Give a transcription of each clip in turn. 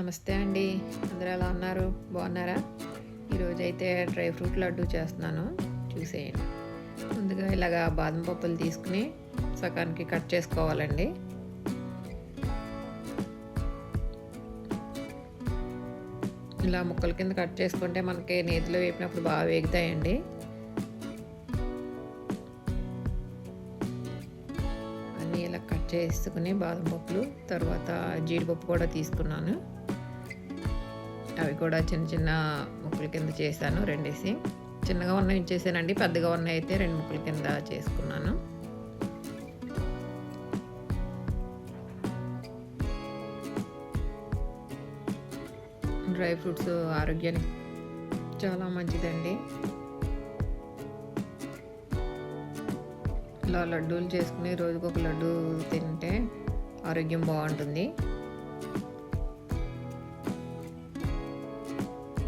నమస్తే అండి. అందరూ ఎలా ఉన్నారు? బాగున్నారా? ఈరోజు అయితే డ్రై ఫ్రూట్ లడ్డు చేస్తున్నాను. చూసేయండి. ముందుగా ఇలాగా బాదం పప్పులు తీసుకుని సగానికి కట్ చేసుకోవాలండి. ఇలా ముక్కల కింద కట్ చేసుకుంటే మనకి నేతిలో వేపినప్పుడు బాగా వేగుతాయండి. చేసుకుని బాదం పప్పులు తర్వాత జీడిపప్పు కూడా తీసుకున్నాను. అవి కూడా చిన్న చిన్న ముక్కల కింద చేశాను రెండేసి. చిన్నగా ఉన్నవి చేశానండి పెద్దగా ఉన్నవి అయితే రెండు ముక్కల కింద చేసుకున్నాను. డ్రై ఫ్రూట్స్ ఆరోగ్యానికి చాలా మంచిదండి. ఇలా లడ్డూలు చేసుకుని రోజుకు ఒక లడ్డు తింటే ఆరోగ్యం బాగుంటుంది.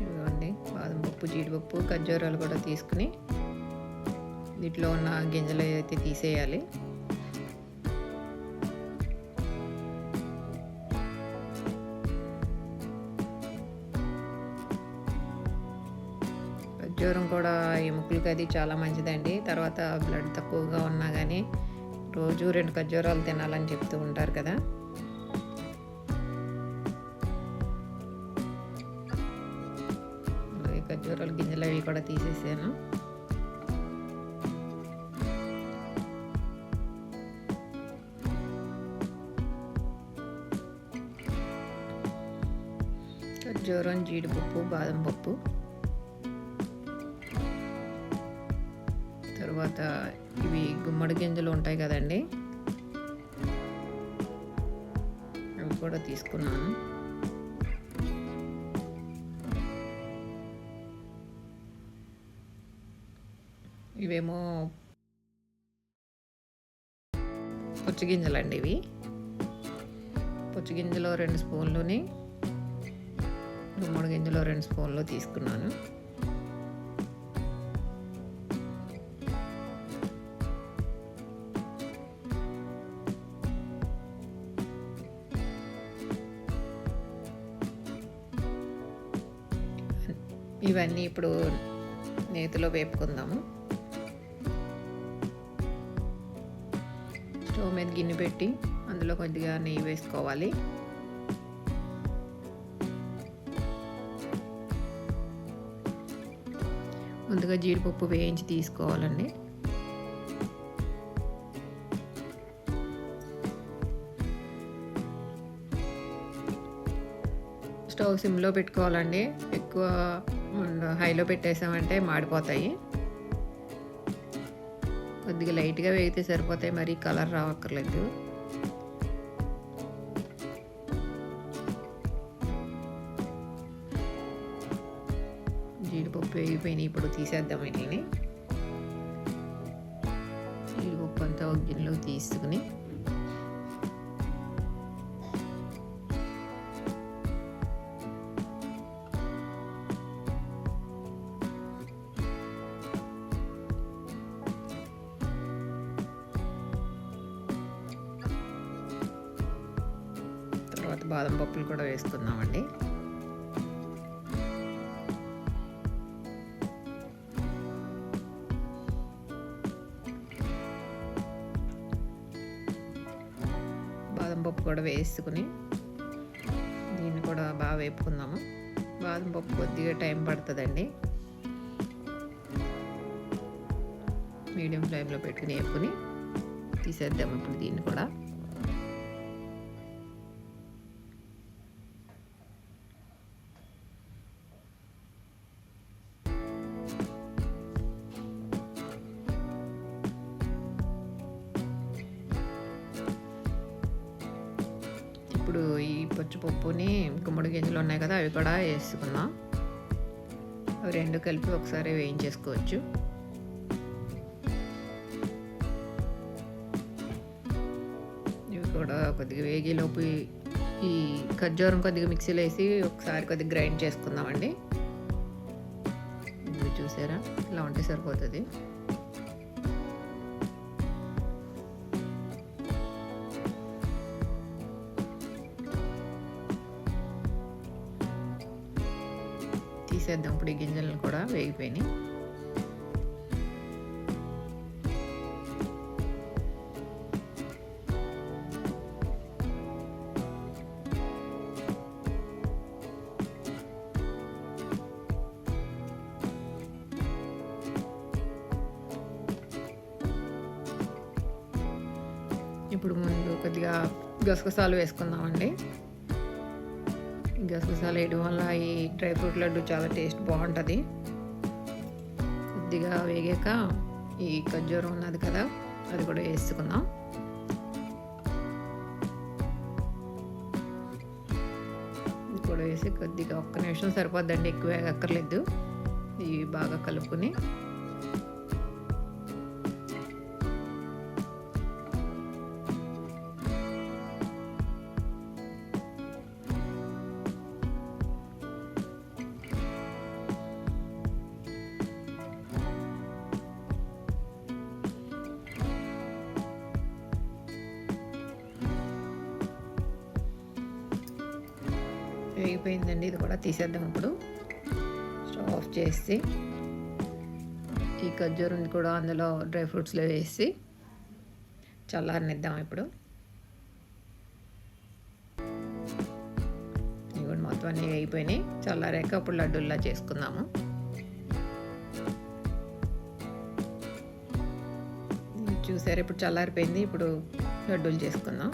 ఇవ్వండి బాదం పప్పు జీడిపప్పు ఖర్జూరాలు కూడా తీసుకుని వీటిలో ఉన్న గింజలు అయితే తీసేయాలి. ఖర్జూరం కూడా ఎముకలకి అది చాలా మంచిదండి. తర్వాత బ్లడ్ తక్కువగా ఉన్నా కానీ రోజు రెండు ఖర్జూరాలు తినాలని చెప్తూ ఉంటారు కదా. ఖర్జూరాలు గింజలు అవి కూడా తీసేసాను. ఖర్జూరం జీడిపప్పు బాదం పప్పు. తర్వాత ఇవి గుమ్మడి గింజలు ఉంటాయి కదండి. అవి కూడా తీసుకున్నాను. ఇవేమో పుచ్చగింజలు అండి ఇవి. పుచ్చగింజలో రెండు స్పూన్లుని గుమ్మడి గింజలో రెండు స్పూన్లు తీసుకున్నాను. ఇవన్నీ ఇప్పుడు నేతిలో వేపుకుందాము. స్టవ్ మీద గిన్నె పెట్టి అందులో కొద్దిగా నెయ్యి వేసుకోవాలి. ముందుగా జీడిపప్పు వేయించి తీసుకోవాలండి. స్టవ్ సిమ్లో పెట్టుకోవాలండి. ఎక్కువ హైలో పెట్టేసామంటే మాడిపోతాయి. కొద్దిగా లైట్గా వేగితే సరిపోతాయి మరి కలర్ రావక్కర్లేదు. జీడిపప్పు వేగిపోయినాయి ఇప్పుడు తీసేద్దాం వీటిని జీడిపప్పు అంతా ఒక గిన్నెలో తీసుకుని బాదం పప్పులు కూడా వేసుకుందామండి. బాదం పప్పు కూడా వేసుకుని దీన్ని కూడా బాగా వేపుకుందాము. బాదం పప్పు కొద్దిగా టైం పడుతుందండి. మీడియం ఫ్లేమ్లో పెట్టుకుని వేపుకుని తీసేద్దాం ఇప్పుడు దీన్ని కూడా. ఇప్పుడు ఈ పచ్చిపప్పుని గుమ్మడి గింజలు ఉన్నాయి కదా అవి కూడా వేసుకుందాం. అవి రెండు కలిపి ఒకసారి వేయించేసుకోవచ్చు. ఇవి కూడా కొద్దిగా వేగేలోపు ఈ ఖర్జూరం కొద్దిగా మిక్సీలో వేసి ఒకసారి కొద్దిగా గ్రైండ్ చేసుకుందామండి. ఇది చూసారా? ఇలా ఉంటే సరిపోతుంది. తీసేద్దాం ఇప్పుడు ఈ గింజలను కూడా వేగిపోయినాయి. ఇప్పుడు ముందు కొద్దిగా గసగసాలు వేసుకుందామండి. గసగసాలు వేయడం వల్ల ఈ డ్రై ఫ్రూట్ లడ్డు చాలా టేస్ట్ బాగుంటుంది. కొద్దిగా వేగాక ఈ ఖర్జూరం ఉన్నది కదా అది కూడా వేసుకుందాం. ఇది కూడా వేసి కొద్దిగా ఒక్క నిమిషం సరిపోద్దండి ఎక్కువ వేగక్కర్లేదు. ఇవి బాగా కలుపుకొని. వేగిపోయిందండి ఇది కూడా తీసేద్దాం ఇప్పుడు. స్టవ్ ఆఫ్ చేసి ఈ ఖర్జూరం కూడా అందులో డ్రై ఫ్రూట్స్లో వేసి చల్లారనిద్దాం ఇప్పుడు. ఇవి మొత్తం అన్నీ వేగిపోయినాయి చల్లారాక అప్పుడు లడ్డూల్లా చేసుకుందాము. చూసారు ఇప్పుడు చల్లారిపోయింది. ఇప్పుడు లడ్డూలు చేసుకుందాం.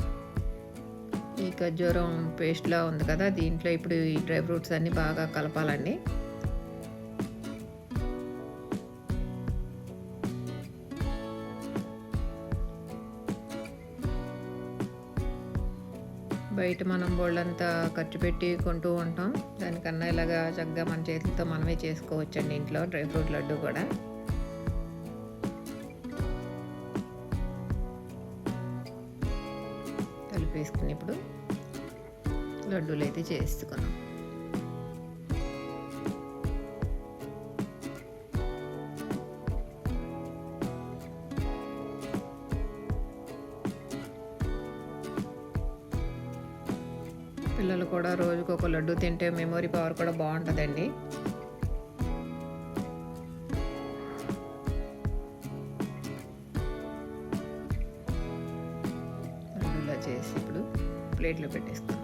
ఈ ఖర్జూరం పేస్ట్లా ఉంది కదా దీంట్లో ఇప్పుడు ఈ డ్రై ఫ్రూట్స్ అన్నీ బాగా కలపాలండి. బయట మనం బోళ్ళంతా ఖర్చు పెట్టి కొంటూ ఉంటాం. దానికన్నా ఇలాగా చక్కగా మన చేతులతో మనమే చేసుకోవచ్చండి ఇంట్లో డ్రై ఫ్రూట్ లడ్డు కూడా. కలిపేసుకుని ఇప్పుడు లడ్డూలు అయితే చేసుకున్నాం పిల్లలు కూడా రోజుకు ఒక లడ్డు తింటే మెమొరీ పవర్ కూడా బాగుంటుందండి. చేసి ఇప్పుడు ప్లేట్లో పెట్టేస్తాను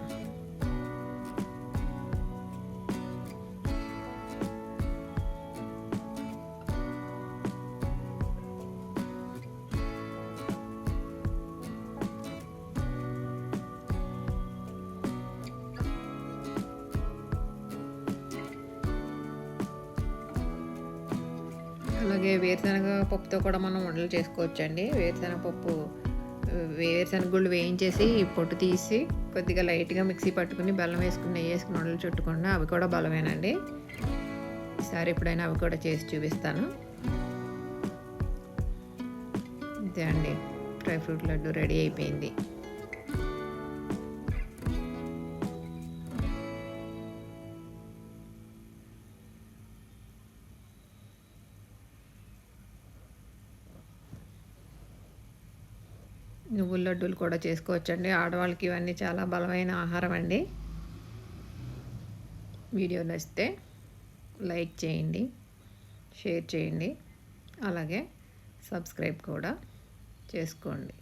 అలాగే వేరుశనగ పప్పుతో కూడా మనం వంటలు చేసుకోవచ్చండి. వేరుశనగ పప్పు వేరుశనగ గుళ్ళు వేయించేసి పొట్టు తీసి కొద్దిగా లైట్గా మిక్సీ పట్టుకుని బెల్లం వేసుకుని నెయ్యి వేసుకుని ఉండలు చుట్టుకుండా అవి కూడా బలమేనండి. ఈసారి ఎప్పుడైనా అవి కూడా చేసి చూపిస్తాను. అంతే అండి. డ్రై ఫ్రూట్ లడ్డు రెడీ అయిపోయింది. నువ్వుల లడ్డూలు కూడా చేసుకోవచ్చండి. ఆడవాళ్ళకి ఇవన్నీ చాలా బలమైన ఆహారం అండి. వీడియో నచ్చితే లైక్ చేయండి షేర్ చేయండి. అలాగే సబ్స్క్రైబ్ కూడా చేసుకోండి.